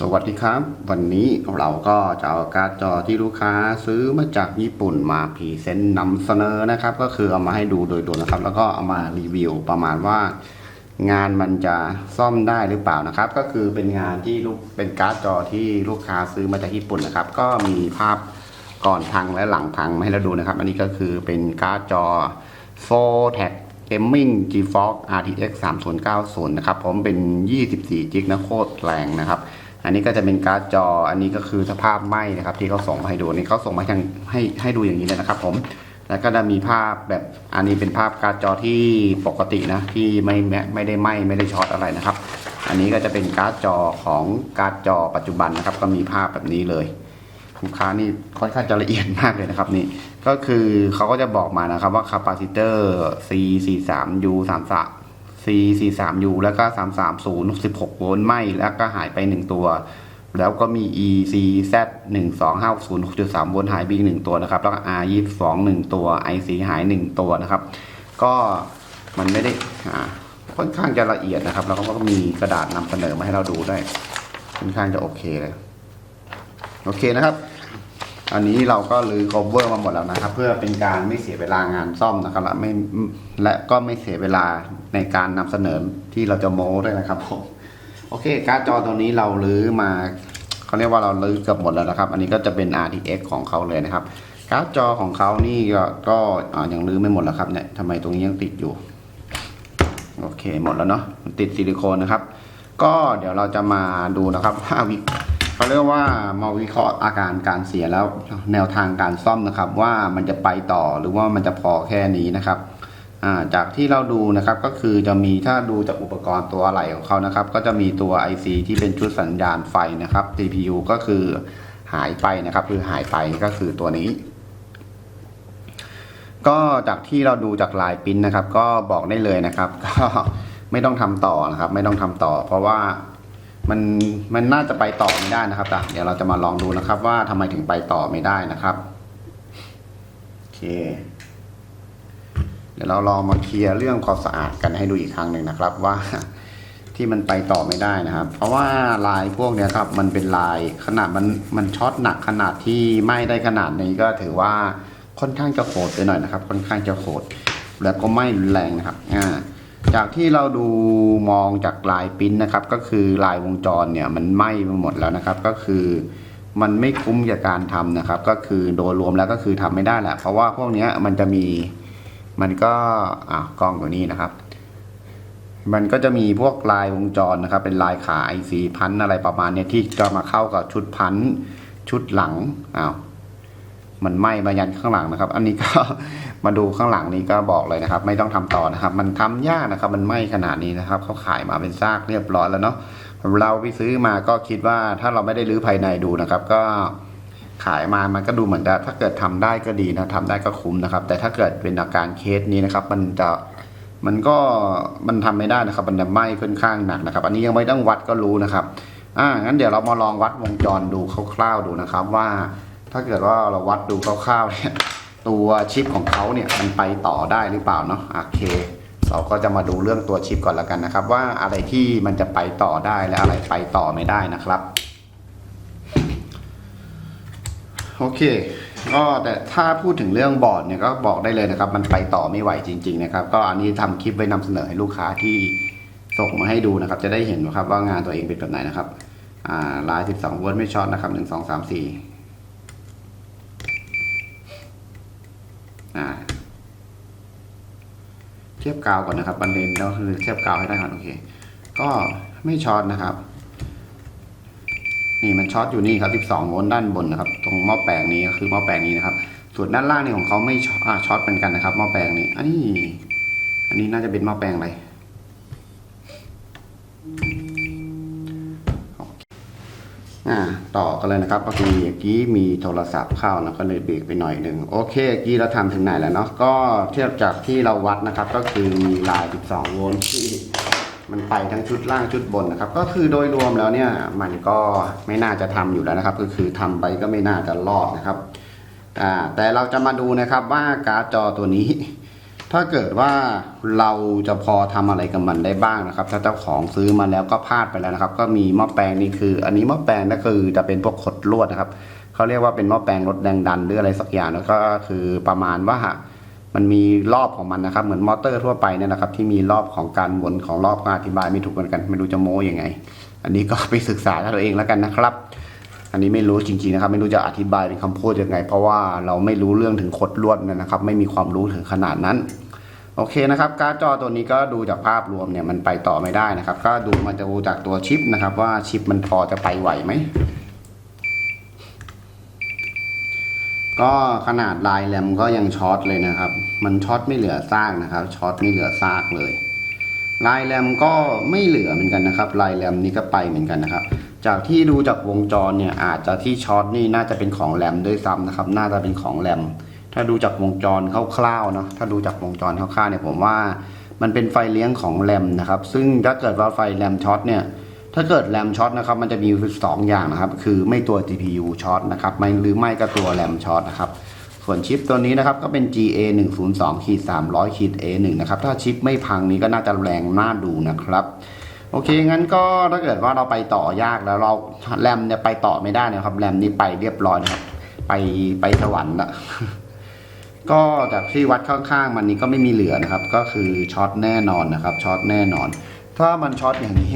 สวัสดีครับ วันนี้เราก็จะเอาการ์ดจอที่ลูกค้าซื้อมาจากญี่ปุ่นมาพรีเซนต์นำเสนอนะครับ ก็คือเอามาให้ดูโดยรวนะครับ แล้วก็เอามารีวิวประมาณว่า งานมันจะซ่อมได้หรือเปล่านะครับ ก็คือเป็นงานที่ลูกเป็นการ์ดจอที่ลูกค้าซื้อมาจากญี่ปุ่นนะครับ ก็มีภาพก่อนพังและหลังพังมาให้เราดูนะครับ อันนี้ก็คือเป็นการ์ดจอ f o r t e c Gaming GeForce RTX 3090 นะครับ ผมเป็น 24จิกนะโคตรแรงนะครับ อันนี้ก็จะเป็นการ์ดจอ อันนี้ก็คือสภาพไหม้นะครับที่เขาส่งมาให้ดูนนี้เขาส่งมาให้ทางให้ให้ดูอย่างนี้เลยนะครับ ผม แล้วก็จะมีภาพแบบอันนี้เป็นภาพการ์ดจอที่ปกตินะที่ไม่ไม่ไม่ได้ไหม้ไม่ได้ช็อตอะไรนะครับ อันนี้ก็จะเป็นการ์ดจอของการ์ดจอปัจจุบันนะครับ ก็มีภาพแบบนี้เลยลูกค้านี่ค่อนข้างจะละเอียดมากเลยนะครับนี่ก็คือเขาก็จะบอกมานะครับว่าคาปาซิเตอร์ C 4 C 4 3 U แล้วก็ 330 16 โวลต์ไหมแล้วก็หายไป 1 ตัว แล้วก็มี E C Z 1 2 5 0 6.3 โวลต์หายไปอีกหนึ่งตัวนะครับ แล้วก็ R 22 1 ตัว IC หาย 1 ตัวนะครับ ก็มันไม่ได้ค่อนข้างจะละเอียดนะครับ แล้วก็มีกระดาษนำเสนอมาให้เราดูได้ ค่อนข้างจะโอเคเลย โอเคนะครับ อันนี้เราก็รื้อ cover มาหมดแล้วนะครับ เพื่อเป็นการไม่เสียเวลางานซ่อมนะครับและไม่และก็ไม่เสียเวลาในการนำเสนอที่เราจะโม้ด้วยนะครับผมโอเค การ์ดจอตัวนี้เรารื้อมาเขาเรียกว่าเรารื้อเกือบหมดแล้วนะครับ อันนี้ก็จะเป็น RTX ของเขาเลยนะครับการ์ดจอของเขานี่ก็ก็ยังรื้อไม่หมดแล้วครับเนี่ยทำไมตรงนี้ยังติดอยู่โอเคหมดแล้วเนาะติดซิลิโคนนะครับ ก็เดี๋ยวเราจะมาดูนะครับว่าวิ เขาเรียกว่ามาวิเคราะห์อาการการเสียแล้วแนวทางการซ่อมนะครับ ว่ามันจะไปต่อหรือว่ามันจะพอแค่นี้นะครับจากที่เราดูนะครับก็คือจะมีถ้าดูจากอุปกรณ์ตัวอะไหล่ของเขานะครับ ก็จะมีตัว IC ที่เป็นชุดสัญญาณไฟนะครับ CPU ก็คือหายไปนะครับ คือหายไปก็คือตัวนี้ ก็จากที่เราดูจากลายปิ้นนะครับ ก็บอกได้เลยนะครับ ก็ไม่ต้องทำต่อนะครับ ไม่ต้องทำต่อ เพราะว่า มันมันน่าจะไปต่อไม่ได้นะครับแต่เดี๋ยวเราจะมาลองดูนะครับ ว่าทำไมถึงไปต่อไม่ได้นะครับโอเค เดี๋ยวเราลองมาเคลียร์เรื่องความสะอาดกันให้ดูอีกครั้งหนึ่งนะครับ ว่าที่มันไปต่อไม่ได้นะครับ เพราะว่าลายพวกเนี้ยครับ มันเป็นลายขนาดมันมันช็อตหนักขนาดที่ไหม้ได้ขนาดนี้ก็ถือว่าค่อนข้างจะโหดไปหน่อยนะครับ ค่อนข้างจะโหดแล้วก็ไหม่รุนแรงนะครับ อ่า จากที่เราดูมองจากลายปิ้นนะครับ ก็คือลายวงจรเนี่ยมันไหม้ไปหมดแล้วนะครับ ก็คือมันไม่คุ้มกับการทำนะครับ ก็คือโดยรวมแล้วก็คือทำไม่ได้แหละเพราะว่าพวกเนี้ยมันจะมีมันก็อ่ากล้องตัวนี้นะครับ มันก็จะมีพวกลายวงจรนะครับ เป็นลายขา IC พันอะไรประมาณเนี้ยที่จะมาเข้ากับชุดพันชุดหลังอ้าว มันไหม้มายันข้างหลังนะครับ อันนี้ก็มาดูข้างหลังนี้ก็บอกเลยนะครับ ไม่ต้องทำต่อนะครับ มันทำยากนะครับ มันไหม้ขนาดนี้นะครับเขาขายมาเป็นซากเรียบร้อยแล้วเนาะเราไปซื้อมาก็คิดว่าถ้าเราไม่ได้รื้อภายในดูนะครับ ก็ขายมามันก็ดูเหมือนจะถ้าเกิดทำได้ก็ดีนะทำได้ก็คุ้มนะครับ แต่ถ้าเกิดเป็นอาการเคสนี้นะครับ มันจะมันก็มันทำไม่ได้นะครับ มันจะไหม้ค่อนข้างหนักนะครับ อันนี้ยังไม่ต้องวัดก็รู้นะครับอ่างั้นเดี๋ยวเรามาลองวัดวงจรดูคร่าวๆดูนะครับว่า ถ้าเกิดว่าเราวัดดูคร่าวๆเนี่ยตัวชิปของเขาเนี่ยมันไปต่อได้หรือเปล่าเนาะโอเค เราก็จะมาดูเรื่องตัวชิปก่อนแล้วกันนะครับ ว่าอะไรที่มันจะไปต่อได้และอะไรไปต่อไม่ได้นะครับโอเคก็แต่ถ้าพูดถึงเรื่องบอร์ดเนี่ยก็บอกได้เลยนะครับ มันไปต่อไม่ไหวจริง ๆ นะครับ ก็อันนี้ทำคลิปไว้นำเสนอให้ลูกค้าที่ส่งมาให้ดูนะครับ จะได้เห็นนะครับว่างานตัวเองเป็นแบบไหนนะครับอ่าลาย 12 โวลต์ไม่ช็อตนะครับ 1 2 3 4 อ่า เทียบกาวก่อนนะครับประเด็นก็คือเทียบกาวให้ได้ก่อนโอเค ก็ไม่ช็อตนะครับ นี่มันช็อตอยู่นี่ครับ 12โวลต์ด้านบนนะครับ ตรงหม้อแปลงนี้ก็คือหม้อแปลงนี้นะครับส่วนด้านล่างนี่ของเขาไม่ช็อตอ่าช็อตเหมือนกันนะครับหม้อแปลงนี้ อันนี้ อันนี้น่าจะเป็นหม้อแปลงอะไร อ่าต่อกันเลยนะครับก็คือเมื่อกี้มีโทรศัพท์เข้านะก็เลยเบรกไปหน่อยหนึ่งโอเคเมื่อกี้เราทำถึงไหนแล้วเนาะก็เทียบจากที่เราวัดนะครับ ก็คือมีลาย 12 โวลต์ที่มันไปทั้งชุดล่างชุดบนนะครับ ก็คือโดยรวมแล้วเนี่ยมันก็ไม่น่าจะทำอยู่แล้วนะครับ ก็คือทำไปก็ไม่น่าจะรอดนะครับอ่าแต่เราจะมาดูนะครับว่าการ์ดจอตัวนี้ ถ้าเกิดว่าเราจะพอทำอะไรกับมันได้บ้างนะครับ ถ้าเจ้าของซื้อมาแล้วก็พลาดไปแล้วนะครับ ก็มีหม้อแปลงนี่คือ อันนี้หม้อแปลงก็คือจะเป็นพวกขดลวดนะครับเขาเรียกว่าเป็นหม้อแปลงรถแรงดันหรืออะไรสักอย่างแล้วก็คือประมาณว่ามันมีรอบของมันนะครับ เหมือนมอเตอร์ทั่วไปเนี่ยนะครับ ที่มีรอบของการหมุนของรอบก็อธิบายไม่ถูกเหมือนกัน ไม่รู้จะโม้ยังไง อันนี้ก็ไปศึกษาตัวเองแล้วกันนะครับ อันนี้ไม่รู้จริงๆนะครับ ไม่รู้จะอธิบายเป็นคำพูดยังไง เพราะว่าเราไม่รู้เรื่องถึงขดลวดนะครับ ไม่มีความรู้ถึงขนาดนั้น โอเคนะครับการ์ดจอตัวนี้ก็ดูจากภาพรวมเนี่ยมันไปต่อไม่ได้นะครับ ก็ดูมันจะดูจากตัวชิปนะครับ ว่าชิปมันพอจะไปไหวไหมก็ขนาดลายแรมก็ยังช็อตเลยนะครับ มันช็อตไม่เหลือซากนะครับ ช็อตไม่เหลือซากเลย ลายแรมก็ไม่เหลือเหมือนกันนะครับ ลายแรมนี่ก็ไปเหมือนกันนะครับ จากที่ดูจากวงจรเนี่ยอาจจะที่ช็อตนี่น่าจะเป็นของแรมด้วยซ้ำนะครับ น่าจะเป็นของแรม ถ้าดูจากวงจรคร่าวๆเนาะถ้าดูจากวงจรคร่าวๆเนี่ยผมว่ามันเป็นไฟเลี้ยงของแรมนะครับ ซึ่งถ้าเกิดว่าไฟแรมช็อตเนี่ยถ้าเกิดแรมช็อตนะครับมันจะมีสองอย่างนะครับ คือไม่ตัว GPU ช็อตนะครับไม่หรือไม่ก็ตัวแรมช็อตนะครับส่วนชิปตัวนี้นะครับก็เป็น GA 1 0 2ขีด300ขีด A 1นะครับถ้าชิปไม่พังนี้ก็น่าจะแรงน่าดูนะครับโอเคงั้นก็ถ้าเกิดว่าเราไปต่อยากแล้วเราแรมเนี่ยไปต่อไม่ได้นะครับแรมนี้ไปเรียบร้อยนะครับไปไปสวรรค์ละ ก็จากที่วัดข้างๆ มันนี้ก็ไม่มีเหลือนะครับ ก็คือช็อตแน่นอนนะครับช็อตแน่นอน ถ้ามันช็อตอย่างนี้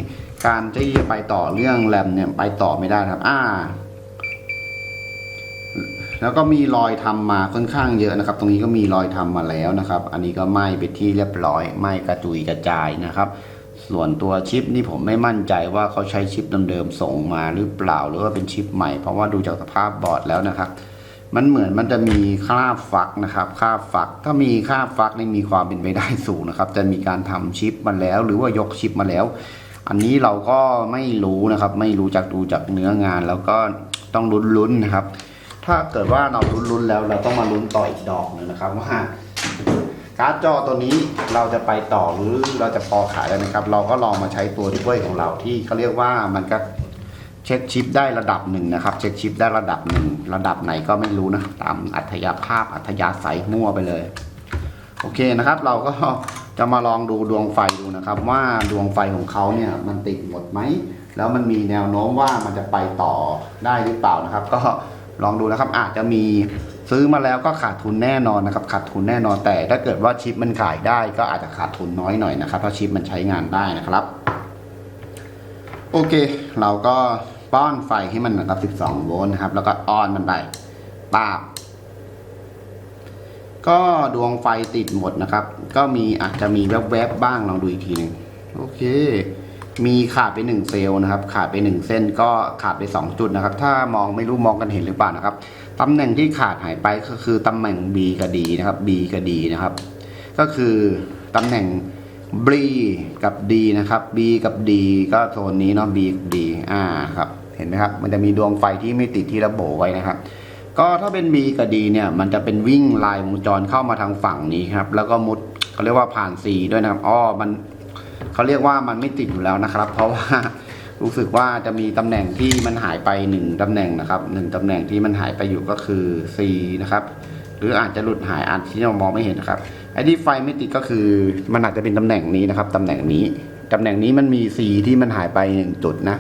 การที่จะไปต่อเรื่องแรมเนี่ยไปต่อไม่ได้ครับ อ่า แล้วก็มีรอยทำมาค่อนข้างเยอะนะครับ ตรงนี้ก็มีรอยทำมาแล้วนะครับ อันนี้ก็ไหม้ไปที่เรียบร้อยไหม้กระจุยกระจายนะครับส่วนตัวชิปนี่ผมไม่มั่นใจว่าเขาใช้ชิปเดิมๆส่งมาหรือเปล่าหรือว่าเป็นชิปใหม่ เพราะว่าดูจากสภาพบอร์ดแล้วนะครับ มันเหมือนมันจะมีคราฟักนะครับคราฟักถ้ามีคราฟักนี่มีความเป็นไปได้สูงนะครับ จะมีการทำชิปมาแล้ว หรือว่ายกชิปมาแล้ว อันนี้เราก็ไม่รู้นะครับ ไม่รู้จากดูจากเนื้องาน แล้วก็ต้องลุ้นๆนะครับ ถ้าเกิดว่าเราลุ้นๆแล้ว เราต้องมาลุ้นต่ออีกดอกหนึงนะครับว่าการ์ดจอตัวนี้เราจะไปต่อหรือเราจะพอขายแล้วนะครับ เราก็ลองมาใช้ตัวช่วยของเราที่เขาเรียกว่ามันก็ เช็คชิปได้ระดับหนึ่งนะครับ เช็คชิปได้ระดับหนึ่งระดับไหนก็ไม่รู้นะ ตามอัธยาภาพอัธยาศัยมั่วไปเลย โอเคนะครับ เราก็จะมาลองดูดวงไฟดูนะครับ ว่าดวงไฟของเขาเนี่ยมันติดหมดไหมแล้วมันมีแนวโน้มว่ามันจะไปต่อได้หรือเปล่านะครับ ก็ลองดูนะครับอาจจะมีซื้อมาแล้วก็ขาดทุนแน่นอนนะครับ ขาดทุนแน่นอนแต่ถ้าเกิดว่าชิปมันขายได้ก็อาจจะขาดทุนน้อยหน่อยนะครับเพราะชิปมันใช้งานได้นะครับ โอเค เราก็ ป้อนไฟให้มันนะครับ 12 โวลต์นะครับ แล้วก็ออนมันไปป้าบก็ดวงไฟติดหมดนะครับ ก็มีอาจจะมีแวบๆบ้างลองดูอีกทีหนึ่งโอเค มีขาดไปหนึ่งเซลล์นะครับ ขาดไปหนึ่งเส้นก็ขาดไปสองจุดนะครับ ถ้ามองไม่รู้มองกันเห็นหรือเปล่านะครับตำแหน่งที่ขาดหายไปก็คือตำแหน่ง B กับ D นะครับ B กับ D นะครับ ก็คือตำแหน่ง B กับ D นะครับ B กับ D ก็โซนนี้เนาะ B กับ D อ่าครับ เห็นไหมครับ มันจะมีดวงไฟที่ไม่ติดที่ระโบไว้นะครับ ก็ถ้าเป็น B กับ D เนี่ย มันจะเป็นวิ่งลายวงจรเข้ามาทางฝั่งนี้ครับ แล้วก็มุดเขาเรียกว่าผ่าน C ด้วยนะครับอ้อมันเขาเรียกว่ามันไม่ติดอยู่แล้วนะครับ เพราะว่ารู้สึกว่าจะมีตำแหน่งที่มันหายไปหนึ่งตำแหน่งนะครับหนึ่งตำแหน่งที่มันหายไปอยู่ก็คือ C นะครับหรืออาจจะหลุดหายอาจที่เรามองไม่เห็นนะครับไอ้ที่ไฟไม่ติดก็คือมันอาจจะเป็นตำแหน่งนี้นะครับตำแหน่งนี้ตำแหน่งนี้มันมี C ที่มันหายไปหนึ่งจุดนะ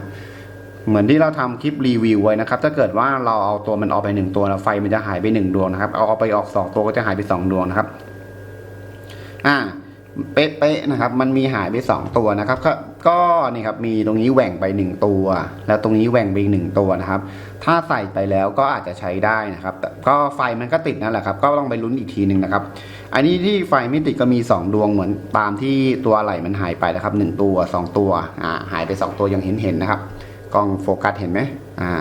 เหมือนที่เราทำคลิปรีวิวไว้นะครับ ถ้าเกิดว่าเราเอาตัวมันออกไปหนึ่งตัวแล้วไฟมันจะหายไปหนึ่งดวงนะครับ เอาเอาไปออกสองตัวก็จะหายไปสองดวงนะครับ อ่า เป๊ะๆนะครับ มันมีหายไปสองตัวนะครับ ก็ก็นี่ครับ มีตรงนี้แหว่งไปหนึ่งตัว แล้วตรงนี้แหว่งไปอีกหนึ่งตัวนะครับ ถ้าใส่ไปแล้วก็อาจจะใช้ได้นะครับ ก็ไฟมันก็ติดนั่นแหละครับ ก็ต้องไปลุ้นอีกทีหนึ่งนะครับ อันนี้ที่ไฟไม่ติดก็มีสองดวงเหมือนตามที่ตัวอะไหล่มันหายไปนะครับหนึ่งตัวสองตัว อ่า หายไปสองตัวยังเห็นเห็นนะครับ กล้องโฟกัสเห็นไหมอ่า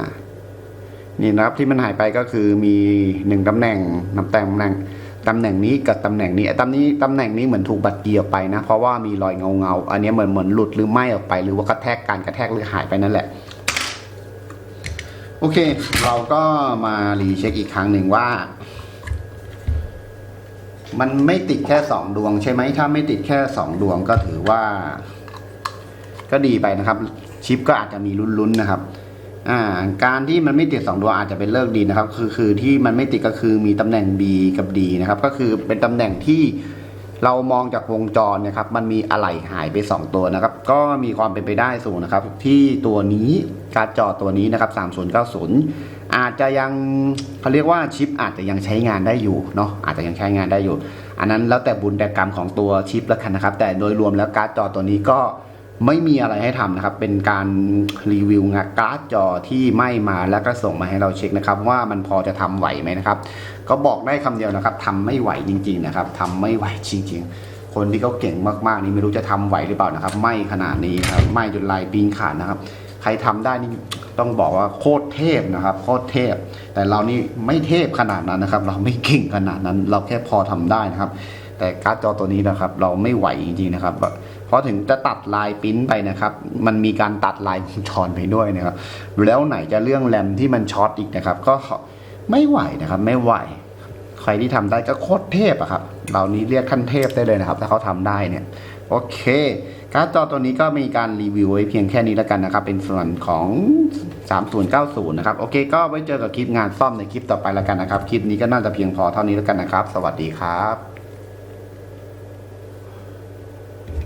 นี่นะครับที่มันหายไปก็คือมีหนึ่งตำแหน่งนำแต่งตำแหน่งตำแหน่งนี้กับตำแหน่งนี้ไอ้ตำนี้ตำแหน่งนี้เหมือนถูกบัดเกียร์ไปนะ เพราะว่ามีรอยเงาเงาอันนี้เหมือนเหมือนหลุดหรือไหม้ออกไป หรือว่ากระแทกการกระแทกหรือหายไปนั่นแหละ โอเค เราก็มารีเช็คอีกครั้งหนึ่งว่า มันไม่ติดแค่สองดวงใช่ไหมถ้าไม่ติดแค่สองดวงก็ถือว่า ก็ดีไปนะครับ ชิปก็อาจจะมีลุ้นๆนะครับอ่าการที่มันไม่ติดสองดวงอาจจะเป็นเลิกดีนะครับ คือคือที่มันไม่ติดก็คือมีตำแหน่ง B กับ D นะครับก็คือเป็นตำแหน่งที่เรามองจากวงจรนะครับมันมีอะไหล่หายไป 2 ตัวนะครับ ก็มีความเป็นไปได้สูงนะครับ ที่ตัวนี้การ์ดจอตัวนี้นะครับ3090 อาจจะยังเขาเรียกว่าชิปอาจจะยังใช้งานได้อยู่เนาะอาจจะยังใช้งานได้อยู่ อันนั้นแล้วแต่บุญแต่กรรมของตัวชิปแล้วกันนะครับ แต่โดยรวมแล้วการ์ดจอตัวนี้ก็ ไม่มีอะไรให้ทำนะครับ เป็นการรีวิวงาการ์ดจอที่ไม่มาแล้วก็ส่งมาให้เราเช็คนะครับ ว่ามันพอจะทำไหวไหมนะครับ ก็บอกได้คำเดียวนะครับทำไม่ไหวจริง ๆ นะครับทำไม่ไหวจริง ๆ คนที่เขาเก่งมากๆนี่ไม่รู้จะทำไหวหรือเปล่านะครับไหม่ขนาดนี้ครับไหม่จนลายปีนขาดนะครับ ใครทำได้นี่ต้องบอกว่าโคตรเทพนะครับ โคตรเทพ แต่เรานี่ไม่เทพขนาดนั้นนะครับ เราไม่เก่งขนาดนั้น เราแค่พอทำได้นะครับ แต่การ์ดจอตัวนี้นะครับ เราไม่ไหวจริงๆนะครับ พราะถึงจะตัดลายปิ้นไปนะครับ มันมีการตัดลายวงจรไปด้วยนะครับ แล้วไหนจะเรื่องแรมที่มันช็อตอีกนะครับ ก็ไม่ไหวนะครับ ไม่ไหว ใครที่ทำได้ก็โคตรเทพอะครับ เรานี้เรียกขั้นเทพได้เลยนะครับ ถ้าเขาทำได้เนี่ย โอเค การ์ดจอตัวนี้ก็มีการรีวิวไว้เพียงแค่นี้แล้วกันนะครับ เป็นส่วนของ 3090 นะครับ โอเค ก็ไว้เจอกับคลิปงานซ่อมในคลิปต่อไปแล้วกันนะครับ คลิปนี้ก็น่าจะเพียงพอเท่านี้แล้วกันนะครับ สวัสดีครับ